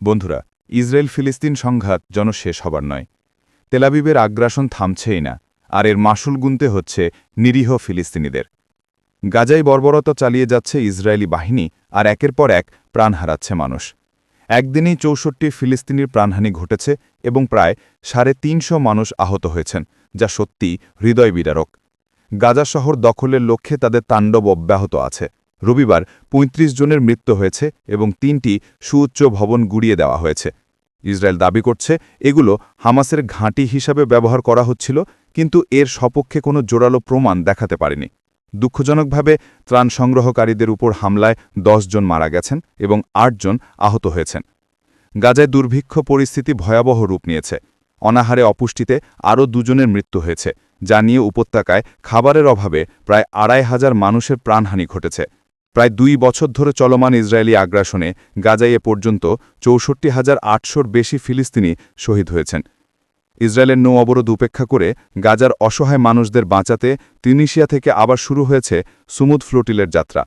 বন্ধুরা ইসরায়েল ফিলিস্তিন সংঘাত যেন শেষ হবার নয়। তেলাবিবের আগ্রাসন থামছেই না, আর এর মাসুল গুনতে হচ্ছে নিরীহ ফিলিস্তিনিদের। গাজায় বর্বরতা চালিয়ে যাচ্ছে ইসরায়েলি বাহিনী, আর একের পর এক প্রাণ হারাচ্ছে মানুষ। একদিনেই চৌষট্টি ফিলিস্তিনির প্রাণহানি ঘটেছে এবং প্রায় সাড়ে তিনশো মানুষ আহত হয়েছেন, যা সত্যি হৃদয় বিদারক। গাজা শহর দখলের লক্ষ্যে তাদের তাণ্ডব অব্যাহত আছে। রবিবার ৩৫ জনের মৃত্যু হয়েছে এবং তিনটি সুউচ্চ ভবন গুড়িয়ে দেওয়া হয়েছে। ইসরায়েল দাবি করছে, এগুলো হামাসের ঘাঁটি হিসাবে ব্যবহার করা হচ্ছিল, কিন্তু এর সপক্ষে কোনো জোরালো প্রমাণ দেখাতে পারেনি। দুঃখজনকভাবে, ত্রাণ সংগ্রহকারীদের উপর হামলায় দশ জন মারা গেছেন এবং জন আহত হয়েছেন। গাজায় দুর্ভিক্ষ পরিস্থিতি ভয়াবহ রূপ নিয়েছে। অনাহারে অপুষ্টিতে আরও দুজনের মৃত্যু হয়েছে, যা নিয়ে উপত্যকায় খাবারের অভাবে প্রায় আড়াই হাজার মানুষের প্রাণহানি ঘটেছে। প্রায় দুই বছর ধরে চলমান ইসরায়েলি আগ্রাসনে গাজায় এ পর্যন্ত চৌষট্টি হাজার আটশোর বেশি ফিলিস্তিনি শহীদ হয়েছেন। ইসরায়েলের নৌ অবরোধ উপেক্ষা করে গাজার অসহায় মানুষদের বাঁচাতে তিউনিশিয়া থেকে আবার শুরু হয়েছে সুমুদ ফ্লোটিলের যাত্রা।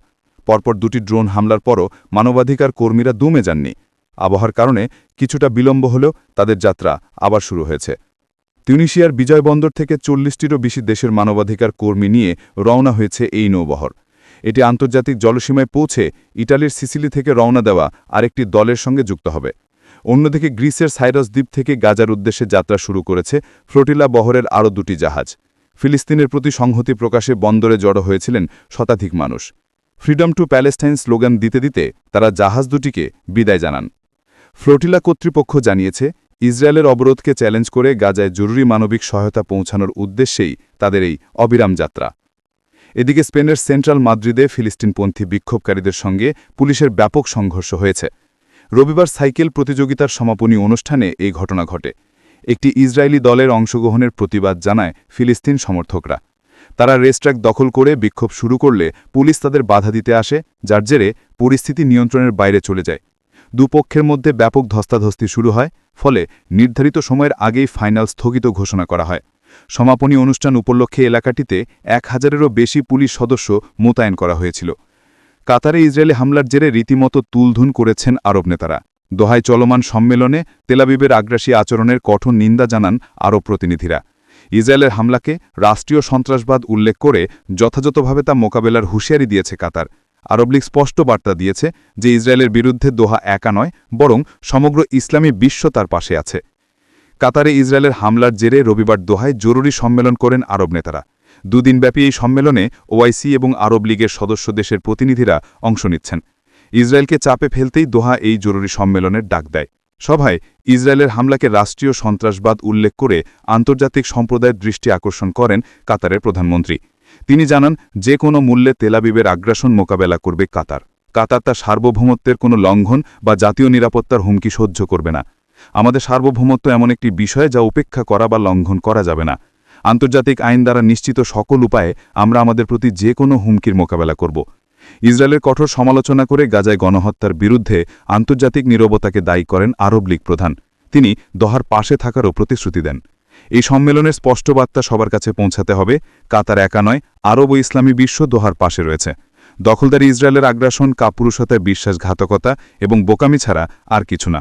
পরপর দুটি ড্রোন হামলার পরও মানবাধিকার কর্মীরা দুমে যাননি। আবহাওয়ার কারণে কিছুটা বিলম্ব হলেও তাদের যাত্রা আবার শুরু হয়েছে। তিউনিশিয়ার বিজয় বন্দর থেকে চল্লিশটিরও বেশি দেশের মানবাধিকার কর্মী নিয়ে রওনা হয়েছে এই নৌবহর। এটি আন্তর্জাতিক জলসীমায় পৌঁছে ইটালির সিসিলি থেকে রওনা দেওয়া আরেকটি দলের সঙ্গে যুক্ত হবে। অন্যদিকে গ্রিসের সাইরাস দ্বীপ থেকে গাজার উদ্দেশ্যে যাত্রা শুরু করেছে ফ্লোটিলা বহরের আরও দুটি জাহাজ। ফিলিস্তিনের প্রতি সংহতি প্রকাশে বন্দরে জড়ো হয়েছিলেন শতাধিক মানুষ। ফ্রিডম টু প্যালেস্টাইন স্লোগান দিতে দিতে তারা জাহাজ দুটিকে বিদায় জানান। ফ্লোটিলা কর্তৃপক্ষ জানিয়েছে, ইসরায়েলের অবরোধকে চ্যালেঞ্জ করে গাজায় জরুরি মানবিক সহায়তা পৌঁছানোর উদ্দেশ্যেই তাদের এই অবিরাম যাত্রা। এদিকে স্পেনের সেন্ট্রাল মাদ্রিদে ফিলিস্তিনপন্থী বিক্ষোভকারীদের সঙ্গে পুলিশের ব্যাপক সংঘর্ষ হয়েছে। রবিবার সাইকেল প্রতিযোগিতার সমাপনী অনুষ্ঠানে এই ঘটনা ঘটে। একটি ইসরায়েলি দলের অংশগ্রহণের প্রতিবাদ জানায় ফিলিস্তিন সমর্থকরা। তারা রেস্ট্র্যাক দখল করে বিক্ষোভ শুরু করলে পুলিশ তাদের বাধা দিতে আসে, যার জেরে পরিস্থিতি নিয়ন্ত্রণের বাইরে চলে যায়। দুপক্ষের মধ্যে ব্যাপক ধস্তাধস্তি শুরু হয়, ফলে নির্ধারিত সময়ের আগেই ফাইনাল স্থগিত ঘোষণা করা হয়। সমাপনী অনুষ্ঠান উপলক্ষে এলাকাটিতে এক হাজারেরও বেশি পুলিশ সদস্য মোতায়েন করা হয়েছিল। কাতারে ইসরায়েলি হামলার জেরে রীতিমতো তুলধুন করেছেন আরব নেতারা। দোহায় চলমান সম্মেলনে তেলাবিবের আগ্রাসী আচরণের কঠোর নিন্দা জানান আরব প্রতিনিধিরা। ইসরায়েলের হামলাকে রাষ্ট্রীয় সন্ত্রাসবাদ উল্লেখ করে যথাযথভাবে তা মোকাবেলার হুঁশিয়ারি দিয়েছে কাতার। আরব লীগ স্পষ্ট বার্তা দিয়েছে যে ইসরায়েলের বিরুদ্ধে দোহা একা নয়, বরং সমগ্র ইসলামী বিশ্ব তার পাশে আছে। কাতারে ইসরায়েলের হামলার জেরে রবিবার দোহায় জরুরি সম্মেলন করেন আরব নেতারা। দুদিনব্যাপী এই সম্মেলনে ওআইসি এবং আরব লীগের সদস্য দেশের প্রতিনিধিরা অংশ নিচ্ছেন। ইসরায়েলকে চাপে ফেলতেই দোহা এই জরুরি সম্মেলনের ডাক দেয়। সভায় ইসরায়েলের হামলাকে রাষ্ট্রীয় সন্ত্রাসবাদ উল্লেখ করে আন্তর্জাতিক সম্প্রদায়ের দৃষ্টি আকর্ষণ করেন কাতারের প্রধানমন্ত্রী। তিনি জানান, যে কোনো মূল্যে তেলাবিবের আগ্রাসন মোকাবেলা করবে কাতার। কাতার তার সার্বভৌমত্বের কোনো লঙ্ঘন বা জাতীয় নিরাপত্তার হুমকি সহ্য করবে না। আমাদের সার্বভৌমত্ব এমন একটি বিষয় যা উপেক্ষা করা বা লঙ্ঘন করা যাবে না। আন্তর্জাতিক আইন দ্বারা নিশ্চিত সকল উপায়ে আমরা আমাদের প্রতি যে কোনো হুমকির মোকাবেলা করব। ইসরায়েলের কঠোর সমালোচনা করে গাজায় গণহত্যার বিরুদ্ধে আন্তর্জাতিক নিরবতাকে দায়ী করেন আরব লীগ প্রধান। তিনি দহার পাশে থাকারও প্রতিশ্রুতি দেন। এই সম্মেলনের স্পষ্ট বার্তা সবার কাছে পৌঁছাতে হবে। কাতার একা নয়, আরব ও ইসলামী বিশ্ব দোহার পাশে রয়েছে। দখলদারি ইসরায়েলের আগ্রাসন কাপুরুষতায় বিশ্বাসঘাতকতা এবং বোকামি ছাড়া আর কিছু না।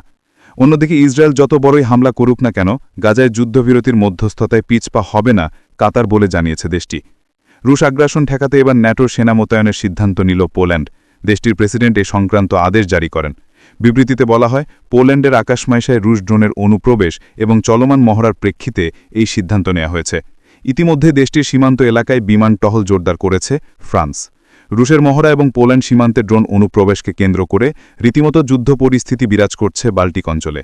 অন্যদিকে ইসরায়েল যত বড়ই হামলা করুক না কেন, গাজায় যুদ্ধবিরতির মধ্যস্থতায় পিছপা হবে না, কাতার বলে জানিয়েছে দেশটি। রুশ আগ্রাসন ঠেকাতে এবার ন্যাটোর সেনা মোতায়নের সিদ্ধান্ত নিল পোল্যান্ড। দেশটির প্রেসিডেন্ট এ সংক্রান্ত আদেশ জারি করেন। বিবৃতিতে বলা হয়, পোল্যান্ডের আকাশমাইশায় রুশ ড্রোনের অনুপ্রবেশ এবং চলমান মহড়ার প্রেক্ষিতে এই সিদ্ধান্ত নেওয়া হয়েছে। ইতিমধ্যে দেশটির সীমান্ত এলাকায় বিমান টহল জোরদার করেছে ফ্রান্স। রুশের মহড়া এবং পোল্যান্ড সীমান্তে ড্রোন অনুপ্রবেশকে কেন্দ্র করে রীতিমতো যুদ্ধ পরিস্থিতি বিরাজ করছে বাল্টিক অঞ্চলে।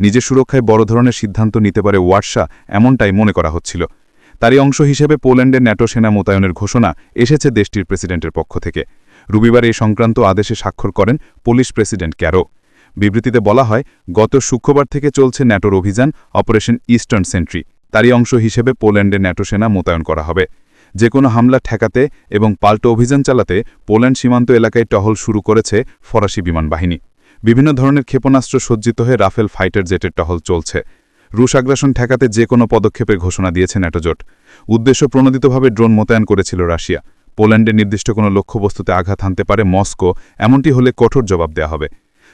নিজের সুরক্ষায় বড় ধরনের সিদ্ধান্ত নিতে পারে ওয়ার্সা এমনটাই মনে করা হচ্ছিল। তারই অংশ হিসেবে পোল্যান্ডের ন্যাটো সেনা মোতায়নের ঘোষণা এসেছে দেশটির প্রেসিডেন্টের পক্ষ থেকে। রবিবার এই সংক্রান্ত আদেশে স্বাক্ষর করেন পুলিশ প্রেসিডেন্ট ক্যারো। বিবৃতিতে বলা হয়, গত শুক্রবার থেকে চলছে ন্যাটোর অভিযান, অপারেশন ইস্টার্ন সেন্ট্রি। তারই অংশ হিসেবে পোল্যান্ডে ন্যাটো সেনা মোতায়েন করা হবে। যে কোনো হামলা ঠেকাতে এবং পাল্টো অভিযান চালাতে পোল্যান্ড সীমান্ত এলাকায় টহল শুরু করেছে ফরাসি বিমান বাহিনী। বিভিন্ন ধরনের ক্ষেপণাস্ত্র সজ্জিত হয়ে রাফেল ফাইটার জেটের টহল চলছে। রুশ আগ্রাসন ঠেকাতে যে কোনো পদক্ষেপের ঘোষণা দিয়েছে ন্যাটোজোট উদ্দেশ্য প্রণোদিতভাবে ড্রোন মোতায়েন করেছিল রাশিয়া। পোল্যান্ডে নির্দিষ্ট কোনো লক্ষ্যবস্তুতে আঘাত হানতে পারে মস্কো, এমনটি হলে কঠোর জবাব দেয়া হবে।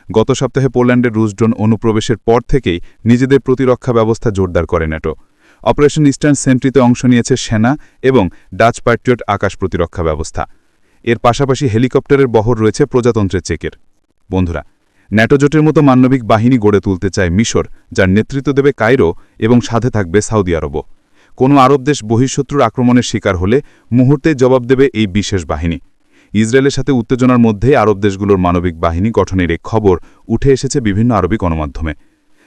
গত সপ্তাহে পোল্যান্ডের রুশ ড্রোন অনুপ্রবেশের পর থেকেই নিজেদের প্রতিরক্ষা ব্যবস্থা জোরদার করে ন্যাটো। অপারেশন ইস্টার্ন সেন্ট্রিতে অংশ নিয়েছে সেনা এবং ডাচ প্যাট্রিয়ট আকাশ প্রতিরক্ষা ব্যবস্থা। এর পাশাপাশি হেলিকপ্টারের বহর রয়েছে প্রজাতন্ত্রের চেকের। বন্ধুরা ন্যাটোজোটের মতো মানবিক বাহিনী গড়ে তুলতে চায় মিশর, যার নেতৃত্ব দেবে কায়রো এবং সাথে থাকবে সাউদি আরবও। কোনো আরব দেশ বহিঃশত্রুর আক্রমণের শিকার হলে মুহূর্তে জবাব দেবে এই বিশেষ বাহিনী। ইসরায়েলের সাথে উত্তেজনার মধ্যেই আরব দেশগুলোর মানবিক বাহিনী গঠনের এক খবর উঠে এসেছে বিভিন্ন আরবি গণমাধ্যমে।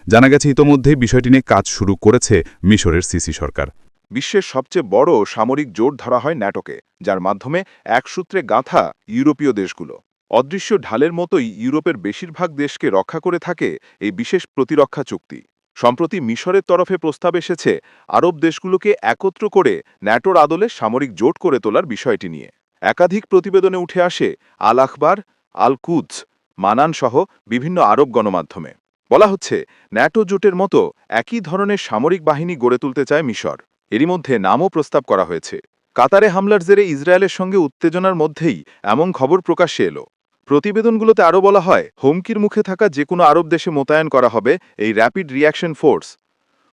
জানা গেছে ইতোমধ্যেই বিষয়টি নিয়ে কাজ শুরু করেছে মিশরের সিসি সরকার। বিশ্বের সবচেয়ে বড় সামরিক জোট ধরা হয় ন্যাটোকে, যার মাধ্যমে এক সূত্রে গাঁথা ইউরোপীয় দেশগুলো। অদৃশ্য ঢালের মতোই ইউরোপের বেশিরভাগ দেশকে রক্ষা করে থাকে এই বিশেষ প্রতিরক্ষা চুক্তি। সম্প্রতি মিশরের তরফে প্রস্তাব এসেছে, আরব দেশগুলোকে একত্র করে ন্যাটোর আদলে সামরিক জোট করে তোলার বিষয়টি নিয়ে। একাধিক প্রতিবেদনে উঠে আসে আল আখবার আল কুদস মানান সহ বিভিন্ন আরব গণমাধ্যমে। বলা হচ্ছে, ন্যাটো জোটের মতো একই ধরনের সামরিক বাহিনী গড়ে তুলতে চায় মিশর। এরই মধ্যে নামও প্রস্তাব করা হয়েছে। কাতারে হামলার জেরে ইসরায়েলের সঙ্গে উত্তেজনার মধ্যেই এমন খবর প্রকাশ্যে এলো। প্রতিবেদনগুলোতে আরও বলা হয়, হুমকির মুখে থাকা যে কোনো আরব দেশে মোতায়েন করা হবে এই র্যাপিড রিয়াকশন ফোর্স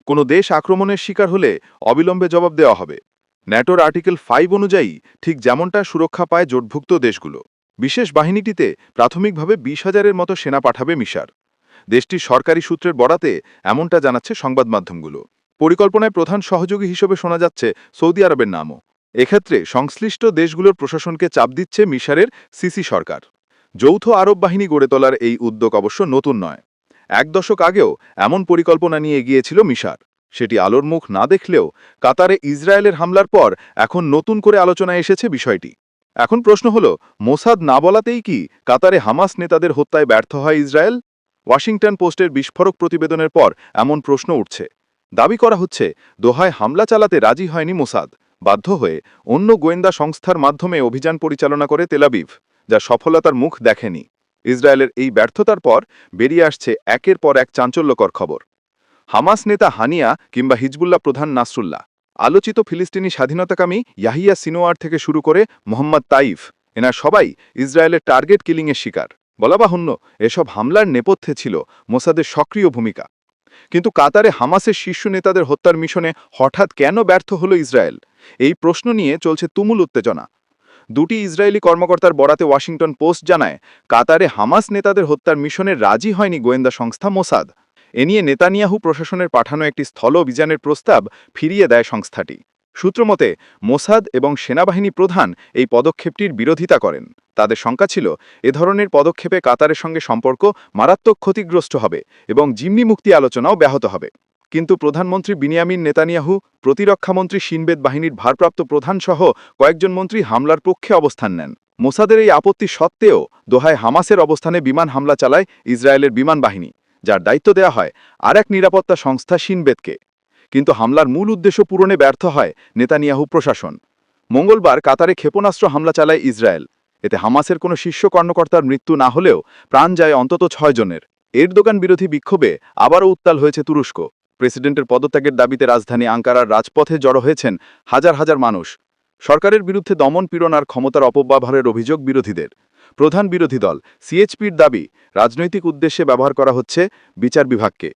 কোনো দেশ আক্রমণের শিকার হলে অবিলম্বে জবাব দেওয়া হবে। ন্যাটোর আর্টিকেল ফাইভ অনুযায়ী ঠিক যেমনটা সুরক্ষা পায় জোটভুক্ত দেশগুলো। বিশেষ বাহিনীটিতে প্রাথমিকভাবে বিশ হাজারের মতো সেনা পাঠাবে মিশার। দেশটির সরকারি সূত্রের বরাতে এমনটা জানাচ্ছে সংবাদ মাধ্যমগুলো। পরিকল্পনায় প্রধান সহযোগী হিসেবে শোনা যাচ্ছে সৌদি আরবের নামও। এক্ষেত্রে সংশ্লিষ্ট দেশগুলোর প্রশাসনকে চাপ দিচ্ছে মিশারের সিসি সরকার। যৌথ আরব বাহিনী গড়ে তোলার এই উদ্যোগ অবশ্য নতুন নয়। এক দশক আগেও এমন পরিকল্পনা নিয়ে এগিয়েছিল মিশার। সেটি আলোর মুখ না দেখলেও কাতারে ইসরায়েলের হামলার পর এখন নতুন করে আলোচনায় এসেছে বিষয়টি। এখন প্রশ্ন হল, মোসাদ না বলাতেই কি কাতারে হামাস নেতাদের হত্যায় ব্যর্থ হয় ইসরায়েল? ওয়াশিংটন পোস্টের বিস্ফোরক প্রতিবেদনের পর এমন প্রশ্ন উঠছে। দাবি করা হচ্ছে, দোহায় হামলা চালাতে রাজি হয়নি মোসাদ। বাধ্য হয়ে অন্য গোয়েন্দা সংস্থার মাধ্যমে অভিযান পরিচালনা করে তেলাবিভ যা সফলতার মুখ দেখেনি। ইসরায়েলের এই ব্যর্থতার পর বেরিয়ে আসছে একের পর এক চাঞ্চল্যকর খবর। হামাস নেতা হানিয়া কিংবা হিজবুল্লাহ প্রধান নাসরুল্লাহ, আলোচিত ফিলিস্তিনি স্বাধীনতাকামী ইয়াহিয়া সিনোয়ার থেকে শুরু করে মোহাম্মদ তাইফ, এনার সবাই ইসরায়েলের টার্গেট কিলিংয়ের শিকার। বলা বাহুন্য এসব হামলার নেপথ্যে ছিল মোসাদের সক্রিয় ভূমিকা। কিন্তু কাতারে হামাসের শীর্ষ নেতাদের হত্যার মিশনে হঠাৎ কেন ব্যর্থ হল ইসরায়েল? এই প্রশ্ন নিয়ে চলছে তুমুল উত্তেজনা। দুটি ইসরায়েলি কর্মকর্তার বরাতে ওয়াশিংটন পোস্ট জানায়, কাতারে হামাস নেতাদের হত্যার মিশনে রাজি হয়নি গোয়েন্দা সংস্থা মোসাদ। এ নিয়ে নেতানিয়াহু প্রশাসনের পাঠানো একটি স্থল অভিযানের প্রস্তাব ফিরিয়ে দেয় সংস্থাটি। সূত্রমতে মোসাদ এবং সেনাবাহিনী প্রধান এই পদক্ষেপটির বিরোধিতা করেন। তাদের শঙ্কা ছিল, এ ধরনের পদক্ষেপে কাতারের সঙ্গে সম্পর্ক মারাত্মক ক্ষতিগ্রস্ত হবে এবং জিম্মি মুক্তি আলোচনাও ব্যাহত হবে। কিন্তু প্রধানমন্ত্রী বিনিয়ামিন নেতানিয়াহু, প্রতিরক্ষামন্ত্রী সিনবেদ বাহিনীর ভারপ্রাপ্ত প্রধানসহ কয়েকজন মন্ত্রী হামলার পক্ষে অবস্থান নেন। মোসাদের এই আপত্তি সত্ত্বেও দোহায় হামাসের অবস্থানে বিমান হামলা চালায় ইসরায়েলের বিমান বাহিনী, যার দায়িত্ব দেয়া হয় আর এক নিরাপত্তা সংস্থা সিনবেদকে। কিন্তু হামলার মূল উদ্দেশ্য পূরণে ব্যর্থ হয় নেতানিয়াহু প্রশাসন। মঙ্গলবার কাতারে ক্ষেপণাস্ত্র হামলা চালায় ইসরায়েল। এতে হামাসের কোনো শীর্ষ কর্মকর্তার মৃত্যু না হলেও প্রাণ যায় অন্তত ছয় জনের। এরদোগান বিরোধী বিক্ষোভে আবারও উত্তাল হয়েছে তুরস্ক। প্রেসিডেন্টের পদত্যাগের দাবিতে রাজধানী আঙ্কারার রাজপথে জড়ো হয়েছেন হাজার হাজার মানুষ। সরকারের বিরুদ্ধে দমন পীড়ন আর ক্ষমতার অপব্যবহারের অভিযোগ বিরোধীদের। প্রধান বিরোধী দল সিএচপির দাবি, রাজনৈতিক উদ্দেশ্যে ব্যবহার করা হচ্ছে বিচার বিভাগকে।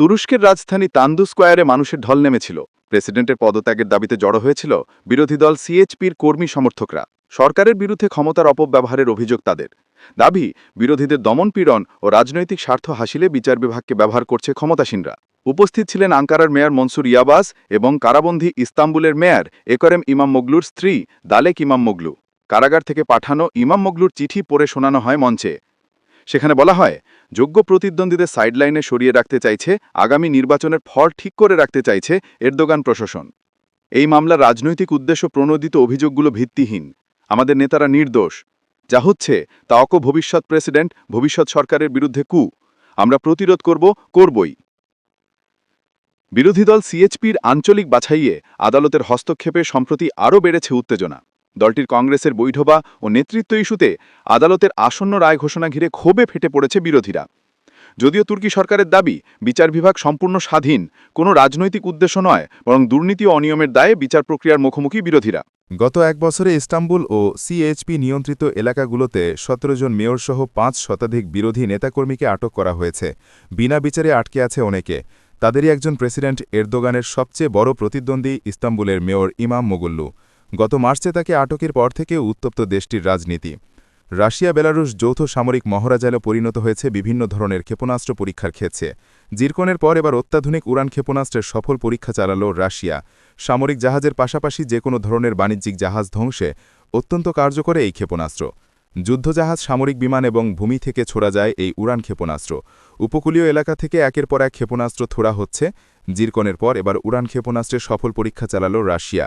তুরস্কের রাজধানী তান্দু স্কোয়ারে মানুষের ঢল নেমেছিল। প্রেসিডেন্টের পদত্যাগের দাবিতে জড়ো হয়েছিল বিরোধী দল সিএইচপির কর্মী সমর্থকরা। সরকারের বিরুদ্ধে ক্ষমতার অপব্যবহারের অভিযোগ তাদের। দাবি, বিরোধীদের দমনপীড়ন ও রাজনৈতিক স্বার্থ হাসিলে বিচার বিভাগকে ব্যবহার করছে ক্ষমতাসীনরা। উপস্থিত ছিলেন আঙ্কারার মেয়র মনসুর ইয়াবাস এবং কারাবন্দী ইস্তাম্বুলের মেয়র একরেম ইমাম মগলুর স্ত্রী দালেক ইমাম মগলু। কারাগার থেকে পাঠানো ইমাম মগলুর চিঠি পড়ে শোনানো হয় মঞ্চে। সেখানে বলা হয় যোগ্য প্রতিদ্বন্দ্বীদের সাইডলাইনে সরিয়ে রাখতে চাইছে, আগামী নির্বাচনের ফল ঠিক করে রাখতে চাইছে এরদোগান প্রশাসন। এই মামলা রাজনৈতিক উদ্দেশ্য প্রণোদিত অভিযোগগুলো ভিত্তিহীন। আমাদের নেতারা নির্দোষ। যা হচ্ছে, তা অক ভবিষ্যৎ প্রেসিডেন্ট, ভবিষ্যৎ সরকারের বিরুদ্ধে কু। আমরা প্রতিরোধ করব, করবই। বিরোধী দল সিএচপির আঞ্চলিক বাছাইয়ে আদালতের হস্তক্ষেপে সম্প্রতি আরও বেড়েছে উত্তেজনা। দলটির কংগ্রেসের বৈঠবা ও নেতৃত্ব ইস্যুতে আদালতের আসন্ন রায় ঘোষণা ঘিরে ক্ষোভে ফেটে পড়েছে বিরোধীরা। যদিও তুর্কি সরকারের দাবি, বিচার বিভাগ সম্পূর্ণ স্বাধীন, কোনো রাজনৈতিক উদ্দেশ্য নয়, বরং দুর্নীতি ও অনিয়মের দায়ে বিচার প্রক্রিয়ার মুখোমুখি বিরোধীরা। গত এক বছরে ইস্তাম্বুল ও সিএইচপি নিয়ন্ত্রিত এলাকাগুলোতে সতেরো জন মেয়রসহ পাঁচ শতাধিক বিরোধী নেতাকর্মীকে আটক করা হয়েছে। বিনা বিচারে আটকে আছে অনেকে। তাদেরই একজন প্রেসিডেন্ট এরদোগানের সবচেয়ে বড় প্রতিদ্বন্দ্বী ইস্তাম্বুলের মেয়র ইমাম মোগুল্লু। গত মার্চে তাকে আটকের পর থেকে উত্তপ্ত দেশটির রাজনীতি। রাশিয়া বেলারুশ যৌথ সামরিক মহারাজালে পরিণত হয়েছে বিভিন্ন ধরনের ক্ষেপণাস্ত্র পরীক্ষার ক্ষেত্রে জিরকনের পর এবার অত্যাধুনিক উড়ান ক্ষেপণাস্ত্রের সফল পরীক্ষা চালাল রাশিয়া। সামরিক জাহাজের পাশাপাশি যে কোনো ধরনের বাণিজ্যিক জাহাজ ধ্বংসে অত্যন্ত কার্যকর এই ক্ষেপণাস্ত্র। যুদ্ধজাহাজ, সামরিক বিমান এবং ভূমি থেকে ছোড়া যায় এই উড়ান ক্ষেপণাস্ত্র। উপকূলীয় এলাকা থেকে একের পর এক ক্ষেপণাস্ত্র ছোড়া হচ্ছে। জিরকনের পর এবার উড়ান ক্ষেপণাস্ত্রের সফল পরীক্ষা চালাল রাশিয়া।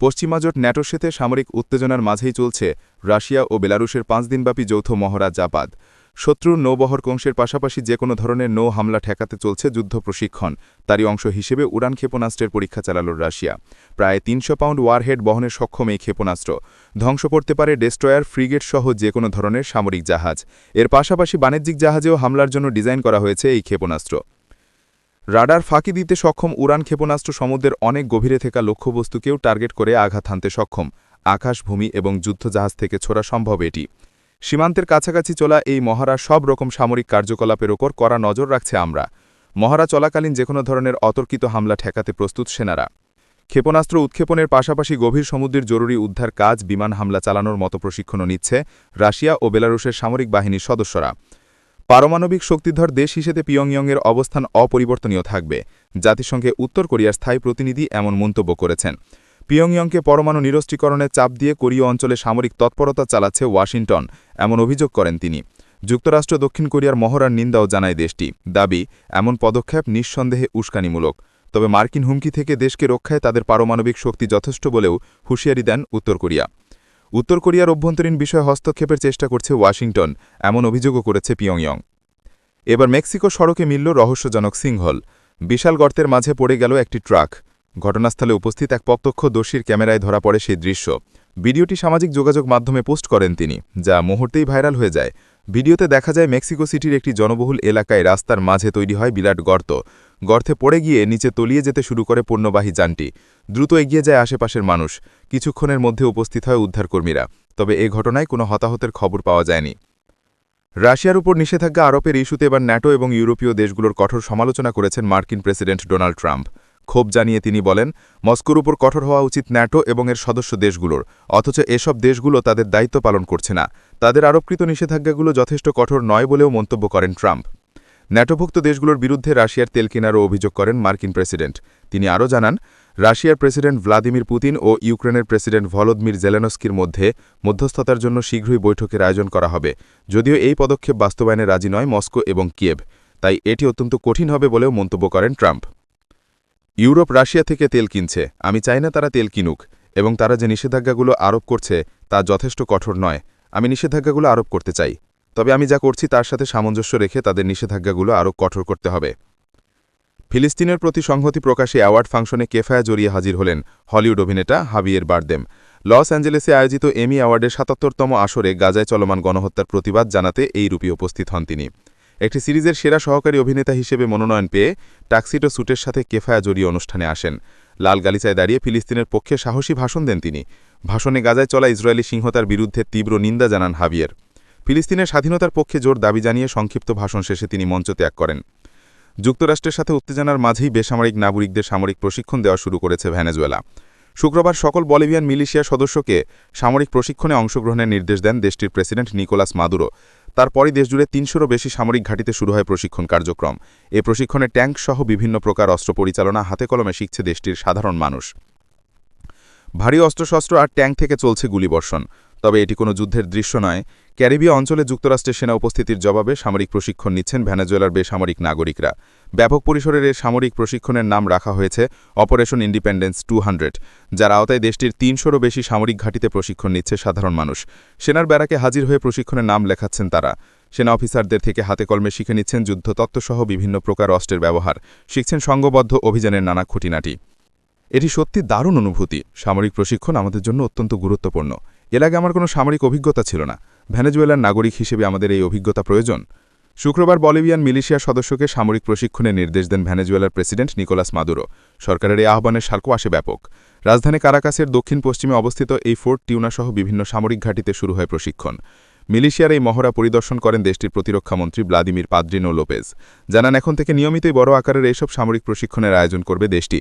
পশ্চিমাজোট ন্যাটোর সাথে সামরিক উত্তেজনার মাঝেই চলছে রাশিয়া ও বেলারুশের পাঁচ দিনব্যাপী যৌথ মহড়া জাপাদ। শত্রুর নৌবহর কংসের পাশাপাশি যে কোনো ধরনের নৌ হামলা ঠেকাতে চলছে যুদ্ধ প্রশিক্ষণ। তারই অংশ হিসেবে উড়ান ক্ষেপণাস্ত্রের পরীক্ষা চালাল রাশিয়া। প্রায় তিনশো পাউন্ড ওয়ারহেড বহনের সক্ষম এই ক্ষেপণাস্ত্র। ধ্বংস করতে পারে ডেস্ট্রয়ার, ফ্রিগেট সহ যে কোনো ধরনের সামরিক জাহাজ। এর পাশাপাশি বাণিজ্যিক জাহাজেও হামলার জন্য ডিজাইন করা হয়েছে এই ক্ষেপণাস্ত্র। রাডার ফাঁকি দিতে সক্ষম উড়ান ক্ষেপণাস্ত্র সমুদ্রের অনেক গভীরে থাকা লক্ষ্যবস্তুকেও টার্গেট করে আঘাত হানতে সক্ষম। আকাশ, ভূমি এবং যুদ্ধজাহাজ থেকে ছোড়া সম্ভব এটি। সীমান্তের কাছাকাছি চলা এই মহারা সব রকম সামরিক কার্যকলাপের ওপর কড়া নজর রাখছে আমরা। মহারা চলাকালীন যে কোনো ধরনের অতর্কিত হামলা ঠেকাতে প্রস্তুত সেনারা। ক্ষেপণাস্ত্র উৎক্ষেপণের পাশাপাশি গভীর সমুদ্রের জরুরি উদ্ধার কাজ, বিমান হামলা চালানোর মতো প্রশিক্ষণও নিচ্ছে রাশিয়া ও বেলারুশের সামরিক বাহিনীর সদস্যরা। পারমাণবিক শক্তিধর দেশ হিসেবে পিয়ংইয়ংয়ের অবস্থান অপরিবর্তনীয় থাকবে। জাতিসংঘে উত্তর কোরিয়ার স্থায়ী প্রতিনিধি এমন মন্তব্য করেছেন। পিয়ংইয়ংকে পরমাণু নিরস্ত্রীকরণের চাপ দিয়ে কোরীয় অঞ্চলে সামরিক তৎপরতা চালাচ্ছে ওয়াশিংটন, এমন অভিযোগ করেন তিনি। যুক্তরাষ্ট্র দক্ষিণ কোরিয়ার মহড়ার নিন্দাও জানায় দেশটি। দাবি, এমন পদক্ষেপ নিঃসন্দেহে উস্কানিমূলক। তবে মার্কিন হুমকি থেকে দেশকে রক্ষায় তাদের পারমাণবিক শক্তি যথেষ্ট বলেও হুঁশিয়ারি দেন উত্তর কোরিয়া। উত্তর কোরিয়ার অভ্যন্তরীণ বিষয়ে হস্তক্ষেপের চেষ্টা করছে ওয়াশিংটন, এমন অভিযোগও করেছে পিয়ংইয়ং। এবার মেক্সিকো সড়কে মিলল রহস্যজনক সিংহল। বিশাল গর্তের মাঝে পড়ে গেল একটি ট্রাক। ঘটনাস্থলে উপস্থিত এক প্রত্যক্ষ দোষীর ক্যামেরায় ধরা পড়ে সেই দৃশ্য। ভিডিওটি সামাজিক যোগাযোগ মাধ্যমে পোস্ট করেন তিনি, যা মুহূর্তেই ভাইরাল হয়ে যায়। ভিডিওতে দেখা যায় মেক্সিকো সিটির একটি জনবহুল এলাকায় রাস্তার মাঝে তৈরি হয় বিরাট গর্ত। গর্তে পড়ে গিয়ে নিচে তলিয়ে যেতে শুরু করে পণ্যবাহী যানটি। দ্রুত এগিয়ে যায় আশেপাশের মানুষ। কিছুক্ষণের মধ্যে উপস্থিত হয় উদ্ধারকর্মীরা। তবে এ ঘটনায় কোনো হতাহতের খবর পাওয়া যায়নি। রাশিয়ার উপর নিষেধাজ্ঞা আরোপের ইস্যুতে এবার ন্যাটো এবং ইউরোপীয় দেশগুলোর কঠোর সমালোচনা করেছেন মার্কিন প্রেসিডেন্ট ডোনাল্ড ট্রাম্প। ক্ষোভ জানিয়ে তিনি বলেন, মস্কোর উপর কঠোর হওয়া উচিত ন্যাটো এবং এর সদস্য দেশগুলোর। অথচ এসব দেশগুলো তাদের দায়িত্ব পালন করছে না। তাদের আরোপকৃত নিষেধাজ্ঞাগুলো যথেষ্ট কঠোর নয় বলেও মন্তব্য করেন ট্রাম্প। ন্যাটোভুক্ত দেশগুলোর বিরুদ্ধে রাশিয়ার তেল কেনারও অভিযোগ করেন মার্কিন প্রেসিডেন্ট। তিনি আরও জানান, রাশিয়ার প্রেসিডেন্ট ভ্লাদিমির পুতিন ও ইউক্রেনের প্রেসিডেন্ট ভলোদমির জেলেনস্কির মধ্যে মধ্যস্থতার জন্য শীঘ্রই বৈঠকের আয়োজন করা হবে। যদিও এই পদক্ষেপ বাস্তবায়নে রাজি নয় মস্কো এবং কিয়েভ, তাই এটি অত্যন্ত কঠিন হবে বলেও মন্তব্য করেন ট্রাম্প। ইউরোপ রাশিয়া থেকে তেল কিনছে। আমি চাই না তারা তেল কিনুক, এবং তারা যে নিষেধাজ্ঞাগুলো আরোপ করছে তা যথেষ্ট কঠোর নয়। আমি নিষেধাজ্ঞাগুলো আরোপ করতে চাই। তবে আমি যা করছি তার সাথে সামঞ্জস্য রেখে তাদের নিষেধাজ্ঞাগুলো আরও কঠোর করতে হবে। ফিলিস্তিনের প্রতি সংহতি প্রকাশে অ্যাওয়ার্ড ফাংশনে কেফায়া জড়িয়ে হাজির হলেন হলিউড অভিনেতা হাবিয়ের বারদেম। লস অ্যাঞ্জেলেসে আয়োজিত এমি অ্যাওয়ার্ডের সাতাত্তরতম আসরে গাজায় চলমান গণহত্যার প্রতিবাদ জানাতে এই রূপে উপস্থিত হন তিনি। একটি সিরিজের সেরা সহকারী অভিনেতা হিসেবে মনোনয়ন পেয়ে টাক্সিটো স্যুটের সাথে কেফায়া জড়িয়ে অনুষ্ঠানে আসেন। লাল গালিচায় দাঁড়িয়ে ফিলিস্তিনের পক্ষে সাহসী ভাষণ দেন তিনি। ভাষণে গাজায় চলা ইসরায়েলি সিংহতার বিরুদ্ধে তীব্র নিন্দা জানান হাবিয়ের। ফিলিস্তিনের স্বাধীনতার পক্ষে জোর দাবি জানিয়ে সংক্ষিপ্ত ভাষণ শেষে তিনি মঞ্চ ত্যাগ করেন। যুক্তরাষ্ট্রের সাথে উত্তেজনার মাঝেই বেসামরিক নাগরিকদের সামরিক প্রশিক্ষণ দেওয়া শুরু করেছে ভেনেজুয়েলা। শুক্রবার সকল বলিভিয়ান মিলিশিয়া সদস্যকে সামরিক প্রশিক্ষণে অংশগ্রহণের নির্দেশ দেন দেশটির প্রেসিডেন্ট নিকোলাস মাদুরো। তারপরই দেশজুড়ে তিনশোরও বেশি সামরিক ঘাঁটিতে শুরু হয় প্রশিক্ষণ কার্যক্রম। এ প্রশিক্ষণে ট্যাঙ্ক সহ বিভিন্ন প্রকার অস্ত্র পরিচালনা, হাতে কলমে শিখছে দেশটির সাধারণ মানুষ। ভারী অস্ত্রশস্ত্র আর ট্যাঙ্ক থেকে চলছে গুলিবর্ষণ। তবে এটি কোনো যুদ্ধের দৃশ্য নয়। ক্যারিবীয় অঞ্চলে যুক্তরাষ্ট্রের সেনা উপস্থিতির জবাবে সামরিক প্রশিক্ষণ নিচ্ছেন ভেনেজুয়েলার বেসামরিক নাগরিকরা। ব্যাপক পরিসরের এ সামরিক প্রশিক্ষণের নাম রাখা হয়েছে অপারেশন ইন্ডিপেন্ডেন্স টু হান্ড্রেড, যার আওতায় দেশটির তিনশোরও বেশি সামরিক ঘাঁটিতে প্রশিক্ষণ নিচ্ছে সাধারণ মানুষ। সেনার ব্যারাকে হাজির হয়ে প্রশিক্ষণের নাম লেখাচ্ছেন তারা। সেনা অফিসারদের থেকে হাতে কলমে শিখে নিচ্ছেন যুদ্ধতত্ত্বসহ বিভিন্ন প্রকার অস্ত্রের ব্যবহার। শিখছেন সংঘবদ্ধ অভিযানের নানা খুঁটিনাটি। এটি সত্যি দারুণ অনুভূতি। সামরিক প্রশিক্ষণ আমাদের জন্য অত্যন্ত গুরুত্বপূর্ণ। এর আগে আমার কোনো সামরিক অভিজ্ঞতা ছিল না। ভেনেজুয়েলার নাগরিক হিসেবে আমাদের এই অভিজ্ঞতা প্রয়োজন। শুক্রবার বলিভিয়ান মিলিশিয়ার সদস্যকে সামরিক প্রশিক্ষণের নির্দেশ দেন ভেনেজুয়েলার প্রেসিডেন্ট নিকোলাস মাদুরো। সরকারের এই আহ্বানের সার্কো আসে ব্যাপক। রাজধানী কারাকাসের দক্ষিণ পশ্চিমে অবস্থিত এই ফোর্ট টিউনাসহ বিভিন্ন সামরিক ঘাঁটিতে শুরু হয় প্রশিক্ষণ। মিলিশিয়ার এই মহড়া পরিদর্শন করেন দেশটির প্রতিরক্ষামন্ত্রী ভ্লাদিমির পাদ্রিনো লোপেজ। জানান, এখন থেকে নিয়মিতই বড় আকারের এইসব সামরিক প্রশিক্ষণের আয়োজন করবে দেশটি।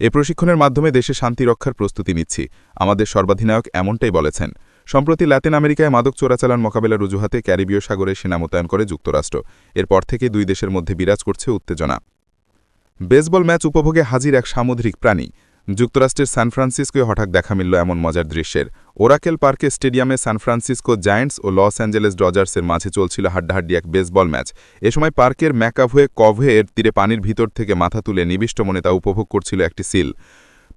এ প্রশিক্ষণের মাধ্যমে দেশে শান্তি রক্ষার প্রস্তুতি নিচ্ছি। আমাদের সর্বাধিনায়ক এমনটাই বলেছেন। সম্প্রতি ল্যাতিন আমেরিকায় মাদক চোরাচালান মোকাবেলার রুজুহাতে ক্যারিবীয় সাগরে সেনা মোতায়েন করে যুক্তরাষ্ট্র। এরপর থেকে দুই দেশের মধ্যে বিরাজ করছে উত্তেজনা। বেসবল ম্যাচ উপভোগে হাজির এক সামুদ্রিক প্রাণী। যুক্তরাষ্ট্রের সান ফ্রান্সিসকোয় হঠাৎ দেখা মিলল এমন মজার দৃশ্যের। ওরাকেল পার্কে স্টেডিয়ামে সান ফ্রান্সিসকো জায়ান্টস ও লস অ্যাঞ্জেলেস ডজার্সের মাঝে চলছিল হাড্ডাহাড্ডি এক বেসবল ম্যাচ। এ সময় পার্কের ম্যাকাভুয়ে কভয়ে এর তীরে পানির ভিতর থেকে মাথা তুলে নিবিষ্ট মনে তা উপভোগ করছিল একটি সিল।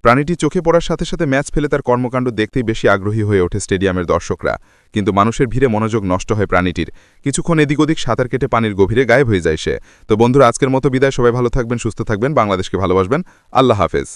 প্রাণীটি চোখে পড়ার সাথে সাথে ম্যাচ ফেলে তার কর্মকাণ্ড দেখতেই বেশি আগ্রহী হয়ে ওঠে স্টেডিয়ামের দর্শকরা। কিন্তু মানুষের ভিড়ে মনোযোগ নষ্ট হয় প্রাণীটির। কিছুক্ষণ এদিক ওদিক সাঁতার কেটে পানির গভীরে গায়েব হয়ে যায় সে। তো বন্ধুরা, আজকের মতো বিদায়। সবাই ভালো থাকবেন, সুস্থ থাকবেন। বাংলাদেশকে ভালোবাসবেন। আল্লাহ হাফেজ।